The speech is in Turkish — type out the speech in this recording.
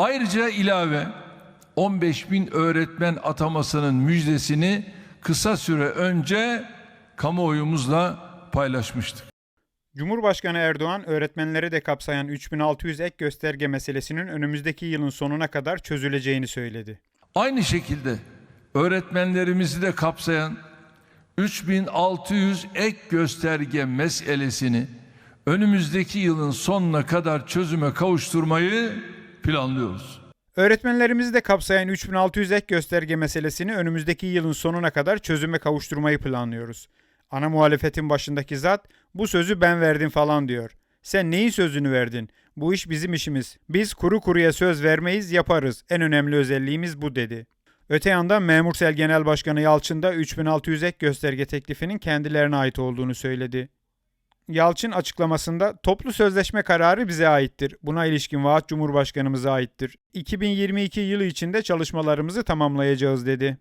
Ayrıca ilave 15 bin öğretmen atamasının müjdesini kısa süre önce kamuoyumuzla paylaşmıştık. Cumhurbaşkanı Erdoğan öğretmenleri de kapsayan 3600 ek gösterge meselesinin önümüzdeki yılın sonuna kadar çözüleceğini söyledi. Aynı şekilde öğretmenlerimizi de kapsayan 3600 ek gösterge meselesini önümüzdeki yılın sonuna kadar çözüme kavuşturmayı planlıyoruz. Öğretmenlerimizi de kapsayan 3600 ek gösterge meselesini önümüzdeki yılın sonuna kadar çözüme kavuşturmayı planlıyoruz. Ana muhalefetin başındaki zat bu sözü ben verdim falan diyor. Sen neyin sözünü verdin? Bu iş bizim işimiz. Biz kuru kuruya söz vermeyiz, yaparız. En önemli özelliğimiz bu dedi. Öte yandan Memursel Genel Başkanı Yalçın da 3600 ek gösterge teklifinin kendilerine ait olduğunu söyledi. Yalçın açıklamasında toplu sözleşme kararı bize aittir. Buna ilişkin vaat Cumhurbaşkanımıza aittir. 2022 yılı içinde çalışmalarımızı tamamlayacağız dedi.